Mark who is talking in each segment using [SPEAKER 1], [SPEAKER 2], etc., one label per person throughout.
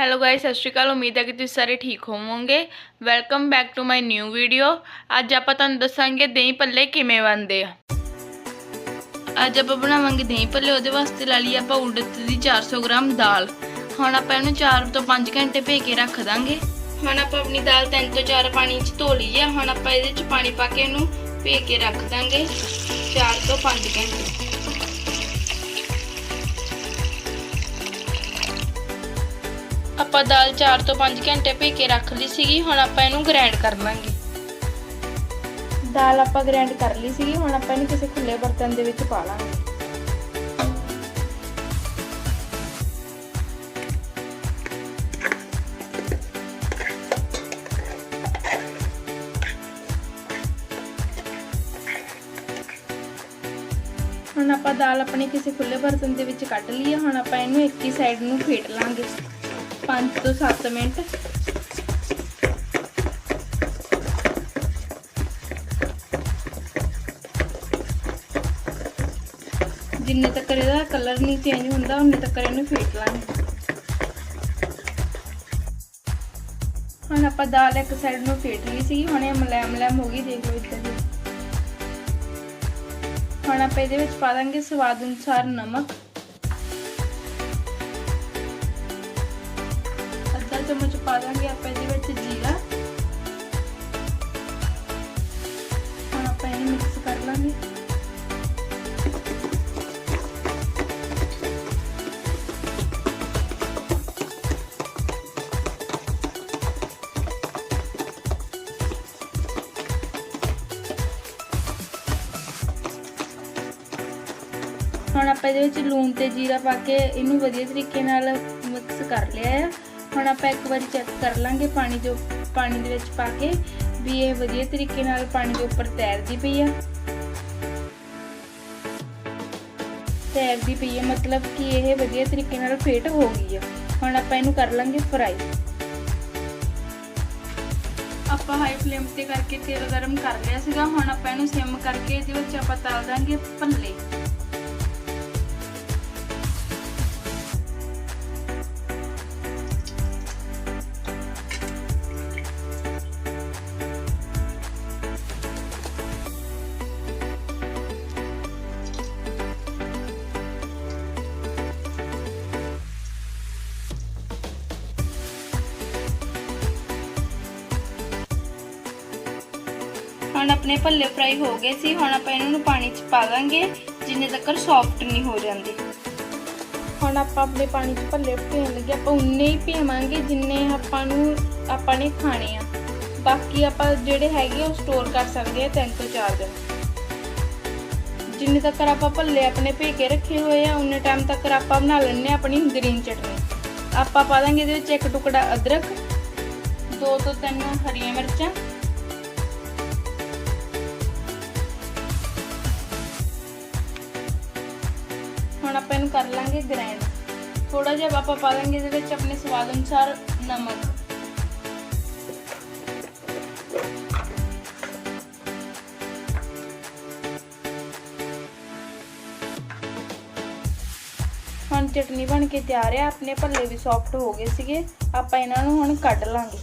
[SPEAKER 1] Hello guys ਸਤਿ ਸ਼੍ਰੀ ਅਕਾਲ। ਉਮੀਦ ਹੈ ਕਿ ਤੁਸੀਂ ਸਾਰੇ ਠੀਕ ਹੋਵੋਗੇ। Welcome back to my new video ਅੱਜ ਆਪਾਂ ਤੁਹਾਨੂੰ ਦੱਸਾਂਗੇ ਦਹੀਂ ਭੱਲੇ ਕਿਵੇਂ ਬਣਦੇ ਆ। ਅੱਜ ਆਪਾਂ ਬਣਾਵਾਂਗੇ ਦਹੀਂ ਭੱਲੇ, ਉਹਦੇ ਵਾਸਤੇ ਲੈ ਲਈ ਆਪਾਂ ਉੜਦ ਦੀ 400 ਗ੍ਰਾਮ ਦਾਲ। ਹੁਣ ਆਪਾਂ ਇਹਨੂੰ 4 ਤੋਂ 5 ਘੰਟੇ ਭੇ ਕੇ ਰੱਖ ਦਾਂਗੇ। ਹੁਣ ਆਪਾਂ ਆਪਣੀ ਦਾਲ 3 ਤੋਂ 4 ਪਾਣੀ 'ਚ ਧੋ ਲਈ ਆ। ਹੁਣ ਆਪਾਂ ਇਹਦੇ 'ਚ ਪਾਣੀ ਪਾ ਕੇ ਇਹਨੂੰ ਭੇ ਕੇ ਰੱਖ ਦਾਂਗੇ 4 ਤੋਂ 5 ਘੰਟੇ। ਆਪਾਂ ਦਾਲ 4 ਤੋਂ 5 ਘੰਟੇ ਭੇ ਕੇ ਰੱਖ ਲਈ ਸੀਗੀ, ਹੁਣ ਆਪਾਂ ਇਹਨੂੰ ਗ੍ਰਾਈਂਡ ਕਰ ਲਾਂਗੇ। ਦਾਲ ਆਪਾਂ ਗ੍ਰਾਈਂਡ ਕਰ ਲਈ ਸੀਗੀ, ਹੁਣ ਆਪਾਂ ਇਹਨੂੰ ਕਿਸੇ ਖੁੱਲੇ ਬਰਤਨ ਦੇ ਵਿੱਚ ਪਾ ਲਾਂਗੇ। ਹੁਣ ਆਪਾਂ ਦਾਲ ਆਪਣੀ ਕਿਸੇ ਖੁੱਲੇ ਬਰਤਨ ਦੇ ਵਿੱਚ ਕੱਢ ਲਈ ਹੈ ਹੁਣ ਆਪਾਂ ਇਹਨੂੰ ਇੱਕ ਹੀ ਸਾਈਡ ਨੂੰ ਫੇਟ ਲਾਂਗੇ। 5 ਤੋਂ 7 ਮਿੰਟ। ਜਿੰਨੇ ਤੱਕ ਇਹਦਾ ਕਲਰ ਨਹੀਂ ਚੇਂਜ ਹੁੰਦਾ, ਉਹਨੇ ਤੱਕ ਇਹਨੂੰ ਫੇਟ ਲਾਂਗੇ ਹੁਣ ਆਪਾਂ ਦਾਲ ਇੱਕ ਸਾਈਡ ਨੂੰ ਫੇਟ ਲਈ ਸੀ, ਹੁਣ ਇਹ ਮਲੈਮ ਮਲੈਮ ਹੋ ਗਈ, ਦੇਖ ਲਓ ਇੱਦਾਂ ਦੀ ਹੁਣ ਆਪਾਂ ਇਹਦੇ ਵਿੱਚ ਪਾ ਦਾਂਗੇ ਸਵਾਦ ਅਨੁਸਾਰ ਨਮਕ। ਚਮਚ ਪਾ ਦਾਂਗੇ ਆਪਾਂ ਇਹਦੇ ਵਿੱਚ ਜੀਰਾ। ਹੁਣ ਆਪਾਂ ਇਹਨੂੰ ਮਿਕਸ ਕਰ ਲਾਂਗੇ। ਹੁਣ ਆਪਾਂ ਇਹਦੇ ਵਿੱਚ ਲੂਣ ਤੇ ਜੀਰਾ ਪਾ ਕੇ ਇਹਨੂੰ ਵਧੀਆ ਤਰੀਕੇ ਨਾਲ ਮਿਕਸ ਕਰ ਲਿਆ ਹੈ ਹੁਣ ਆਪਾਂ ਇੱਕ ਵਾਰੀ ਚੈੱਕ ਕਰ ਲਾਂਗੇ ਪਾਣੀ ਜੋ, ਪਾਣੀ ਦੇ ਵਿੱਚ ਪਾ ਕੇ ਵੀ ਇਹ ਵਧੀਆ ਤਰੀਕੇ ਨਾਲ ਪਾਣੀ ਦੇ ਉੱਪਰ ਤੈਰਦੀ ਪਈ ਆ। ਤੈਰਦੀ ਪਈ ਹੈ ਮਤਲਬ ਕਿ ਇਹ ਵਧੀਆ ਤਰੀਕੇ ਨਾਲ ਫੇਟ ਹੋ ਗਈ ਆ। ਹੁਣ ਆਪਾਂ ਇਹਨੂੰ ਕਰ ਲਾਂਗੇ ਫਰਾਈ ਆਪਾਂ ਹਾਈ ਫਲੇਮ ਤੇ ਕਰਕੇ ਤੇਲ ਗਰਮ ਕਰ ਲਿਆ ਸੀਗਾ, ਹੁਣ ਆਪਾਂ ਇਹਨੂੰ ਸਿਮ ਕਰਕੇ ਇਹਦੇ ਵਿੱਚ ਆਪਾਂ ਤਲ ਦਾਂਗੇ ਭੱਲੇ ਹੁਣ ਆਪਣੇ ਭੱਲੇ ਫਰਾਈ ਹੋ ਗਏ ਸੀ, ਹੁਣ ਆਪਾਂ ਇਹਨਾਂ ਨੂੰ ਪਾਣੀ 'ਚ ਪਾ ਦਾਂਗੇ, ਜਿੰਨੇ ਤੱਕ ਸੌਫਟ ਨਹੀਂ ਹੋ ਜਾਂਦੇ। ਹੁਣ ਆਪਾਂ ਆਪਣੇ ਪਾਣੀ 'ਚ ਭੱਲੇ ਭੇਣ ਲੱਗੇ, ਆਪਾਂ ਉਨੇ ਹੀ ਭੇਵਾਂਗੇ ਜਿੰਨੇ ਆਪਾਂ ਨੂੰ ਆਪਾਂ ਨੇ ਖਾਣੇ ਆ। ਬਾਕੀ ਆਪਾਂ ਜਿਹੜੇ ਹੈਗੇ ਉਹ ਸਟੋਰ ਕਰ ਸਕਦੇ ਆ 3 ਤੋਂ 4 ਦਿਨ। ਜਿੰਨੇ ਤੱਕ ਆਪਾਂ ਭੱਲੇ ਆਪਣੇ ਭੇ ਕੇ ਰੱਖੇ ਹੋਏ ਆ, ਉਨੇ ਟਾਈਮ ਤੱਕ ਆਪਾਂ ਬਣਾ ਲੈਣੇ ਆ ਆਪਣੀ ਗ੍ਰੀਨ ਚਟਨੀ। ਆਪਾਂ ਪਾ ਦਾਂਗੇ ਇਹਦੇ ਵਿੱਚ ਇੱਕ ਟੁਕੜਾ ਅਦਰਕ, ਦੋ ਤੋਂ ਤਿੰਨ ਹਰੀਆਂ ਮਿਰਚਾਂ ਹੁਣ ਆਪਾਂ ਇਹਨੂੰ ਕਰ ਲਾਂਗੇ ਗ੍ਰਾਈਂਡ ਥੋੜਾ ਜਿਹਾ ਆਪਾਂ ਪਾ ਲਾਂਗੇ ਇਹਦੇ ਵਿੱਚ ਆਪਣੇ ਸਵਾਦ ਅਨੁਸਾਰ ਨਮਕ। ਹੁਣ ਚਟਨੀ ਬਣ ਕੇ ਤਿਆਰ ਆ, ਆਪਣੇ ਭੱਲੇ ਵੀ ਸੌਫਟ ਹੋ ਗਏ ਸੀਗੇ। ਆਪਾਂ ਇਹਨਾਂ ਨੂੰ ਹੁਣ ਕੱਢ ਲਾਂਗੇ।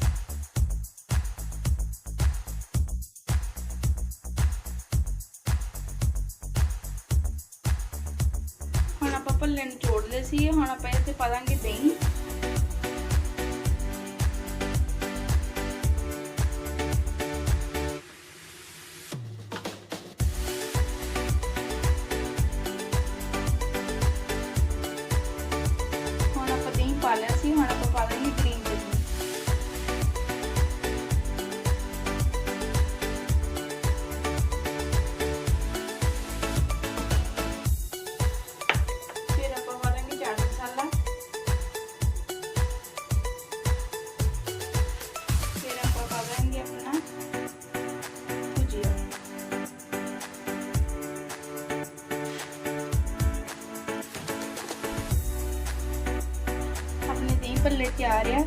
[SPEAKER 1] ਆਪਾਂ ਭੱਲੇ ਨੂੰ ਚੋੜ ਲਏ ਸੀ ਹੁਣ ਆਪਾਂ ਇੱਥੇ ਪਾ ਦਾਂਗੇ ਦਹੀਂ ਭੱਲੇ ਤਿਆਰ ਆ।